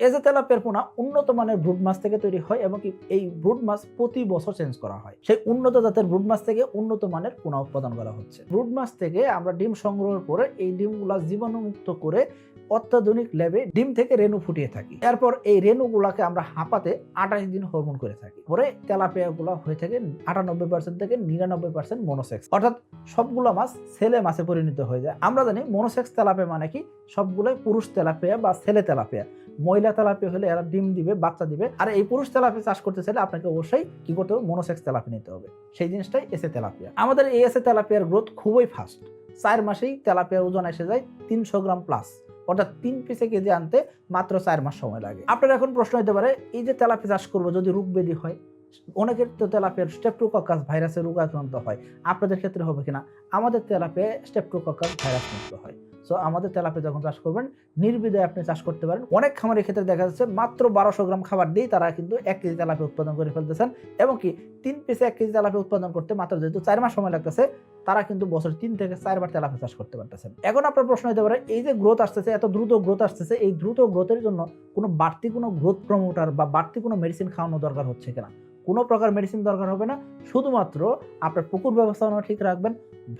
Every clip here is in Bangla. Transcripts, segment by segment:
এই যে তেলাপিয়ার পোনা উন্নত মানের ব্রুড মাছ থেকে তৈরি হয় এবং এই ব্রুড মাছ প্রতি বছর চেঞ্জ করা হয়। সেই উন্নত জাতের ব্রুড মাছ থেকে উন্নত মানের পোনা উৎপাদন করা হচ্ছে। ব্রুড মাছ থেকে আমরা ডিম সংগ্রহের পরে এই ডিমগুলা জীবাণুমুক্ত করে অত্যাধুনিক ল্যাবে ডিম থেকে রেণু ফুটিয়ে থাকি। এরপর এই রেণুগুলাকে আমরা হাঁপাতে আঠাশ দিন হরমোন করে থাকি। পরে তেলাপিয়াগুলো হয়ে থাকে আটানব্বই পার্সেন্ট থেকে নিরানব্বই পার্সেন্ট মনোসেক্স অর্থাৎ সবগুলো মাছ ছেলে মাছে পরিণত হয়ে যায়। আমরা জানি মনোসেক্স তেলাপিয়া মানে কি? সবগুলোই পুরুষ তেলাপিয়া বা ছেলে তেলাপিয়া। মহিলা তেলাপিয়া হলে এরা ডিম দিবে, বাচ্চা দিবে। আর এই পুরুষ তেলাপিয়া চাষ করতে চাইলে আপনাকে অবশ্যই কি করতে হবে? মনোসেক্স তেলাপি নিতে হবে। সেই জিনিসটাই এসে তেলাপিয়া। আমাদের এই এসে তেলাপিয়ার গ্রোথ খুবই ফাস্ট। চার মাসেই তেলাপিয়ার ওজন এসে যায় তিনশো গ্রাম প্লাস। অর্থাৎ তিন পিসে কেজি আনতে মাত্র চার মাস সময় লাগে। আপনার এখন প্রশ্ন হতে পারে, এই যে তেলাপিয়া চাষ করব যদি রোগ ব্যাধি হয়? অনেকের তো তেলাপিয়ার স্টেপ্টোকক্কাস ভাইরাসের রোগ আক্রান্ত হয়। আপনাদের ক্ষেত্রে হবে কিনা? আমাদের তেলাপিয়া স্টেপ্টোকক্কাস ভাইরাস মুক্ত হয়। সো আমাদের তেলাপিয়া যখন চাষ করবেন, নির্বিধায় আপনি চাষ করতে পারেন। অনেক খামারের ক্ষেত্রে দেখা যাচ্ছে মাত্র বারোশো গ্রাম খাবার দিয়েই তারা কিন্তু এক কেজি তেলাপিয়া উৎপাদন করে ফেলতেছেন। এবং কি, তিন পিসে এক কেজি তেলাপিয়া উৎপাদন করতে মাত্র যেহেতু চার মাস সময় লাগতেছে, তারা কিন্তু বছর তিন থেকে চারবার তেলাপিয়া চাষ করতে পারতেছেন। এখন আপনার প্রশ্ন হতে পারে, এই যে গ্রোথ আসতেছে, এত দ্রুত গ্রোথ আসতেছে, এই দ্রুত গ্রোথের জন্য কোনো বাড়তি কোনো গ্রোথ প্রমোটার বা বাড়তি কোনো মেডিসিন খাওয়ানো দরকার হচ্ছে কিনা? কোনো প্রকার মেডিসিন দরকার হবে না। শুধুমাত্র আপনার পুকুর ব্যবস্থাপনা ঠিক রাখবেন,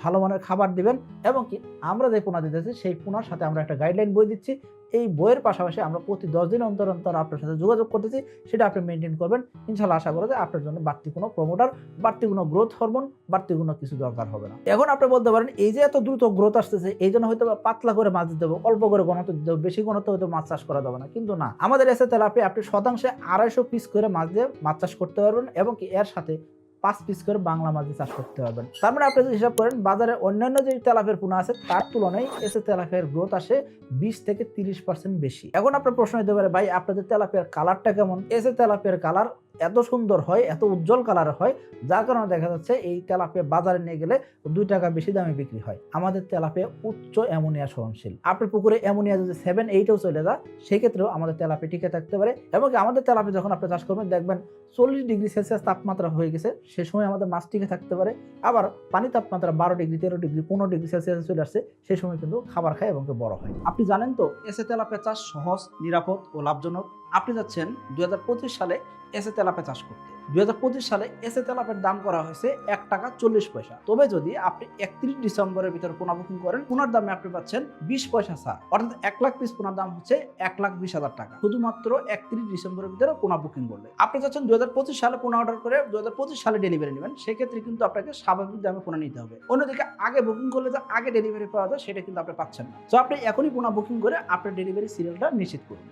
ভালো মানের খাবার দিবেন এবং কি আমরা যে পোনা দিতেছি, সেই পোনার সাথে আমরা একটা গাইডলাইন বই দিচ্ছি। এই বইয়ের পাশাপাশি আমরা প্রতি দশ দিন অন্তর অন্তর আপনার সাথে যোগাযোগ করতেছি, সেটা আপনি মেনটেন করবেন। ইনশাল্লাহ আশা করা যায় আপনার জন্য বাড়তি কোনো প্রমোটার বাড়তি কোনো গ্রোথ হরমোন বাড়তি কোনো কিছু দরকার হবে না। এখন আপনি বলতে পারেন, এই যে এত দ্রুত গ্রোথ আসতেছে, এই জন্য হয়তো পাতলা করে মাছ দিতে হবে অল্প করে ঘনত্ব দিতে হবে, বেশি ঘনত্ব হয়তো মাছ চাষ করা যাবে না। কিন্তু না, আমাদের এসে তেলাপি আপনি শতাংশে আড়াইশো পিস করে মাছ দিয়ে মাছ চাষ করতে পারবেন এবং এর সাথে পাঁচ পিস করে বাংলা মাছ চাষ করতে পারবেন। তার মানে আপনি যদি হিসাব করেন, বাজারে অন্যান্য যে তেলাফের পোনা আছে, তার তুলনায় এসে তেলাফের গ্রোথ আসে বিশ থেকে তিরিশ পার্সেন্ট বেশি। এখন আপনার প্রশ্ন হতে পারে, ভাই, আপনাদের তেলাপিয়ার কালারটা কেমন? এসে তেলাপিয়ার কালার এত সুন্দর হয়, এত উজ্জ্বল কালার হয়, যার কারণে দেখা যাচ্ছে এই তেলাপিয়া বাজারে নিয়ে গেলে দুই টাকা বেশি দামে বিক্রি হয়। আমাদের তেলাপিয়া উচ্চ অ্যামোনিয়া সহনশীল। আপনার পুকুরে অ্যামোনিয়া যদি সেভেন এইটেও চলে যায় সেক্ষেত্রেও আমাদের তেলাপি টিকে থাকতে পারে এবং আমাদের তেলাপি যখন আপনি চাষ করবেন, দেখবেন চল্লিশ ডিগ্রি সেলসিয়াস তাপমাত্রা হয়ে গেছে, সে সময় আমাদের মাছ টিকে থাকতে পারে। আবার পানি তাপমাত্রা বারো ডিগ্রি, তেরো ডিগ্রি, পনেরো ডিগ্রি সেলসিয়াসে চলে আসছে সেই সময় কিন্তু খাবার খায় এবং বড় হয়। আপনি জানেন তো, এসে তেলাপিয়া চাষ সহজ, নিরাপদ ও লাভজনক। আপনি যাচ্ছেন দু হাজার পঁচিশ সালে এসে তেলাপে চাষ করতে। দু হাজার পঁচিশ সালে এসে তেলাপের দাম করা হয়েছে এক টাকা চল্লিশ পয়সা। তবে যদি আপনি একত্রিশ ডিসেম্বরের ভিতরে পোনা বুকিং করেন, পোনার দামে আপনি পাচ্ছেন বিশ পয়সা ছাড়। অর্থাৎ এক লাখ পিস পোনার দাম হচ্ছে এক লাখ বিশ হাজার টাকা। শুধুমাত্র একত্রিশ ডিসেম্বরের ভিতরে পোনা বুকিং করলে। আপনি চাচ্ছেন দুই সালে পোনা অর্ডার করে দু হাজার পঁচিশ সালে ডেলিভারি নেবেন। সেক্ষেত্রে কিন্তু আপনাকে স্বাভাবিক দামে পোনা নিতে হবে। অন্যদিকে আগে বুকিং করলে যে আগে ডেলিভারি পাওয়া যায়, সেটা কিন্তু আপনি পাচ্ছেন না। তো আপনি এখনই পোনা বুকিং করে আপনার ডেলিভারি সিরিয়ালটা নিশ্চিত করুন।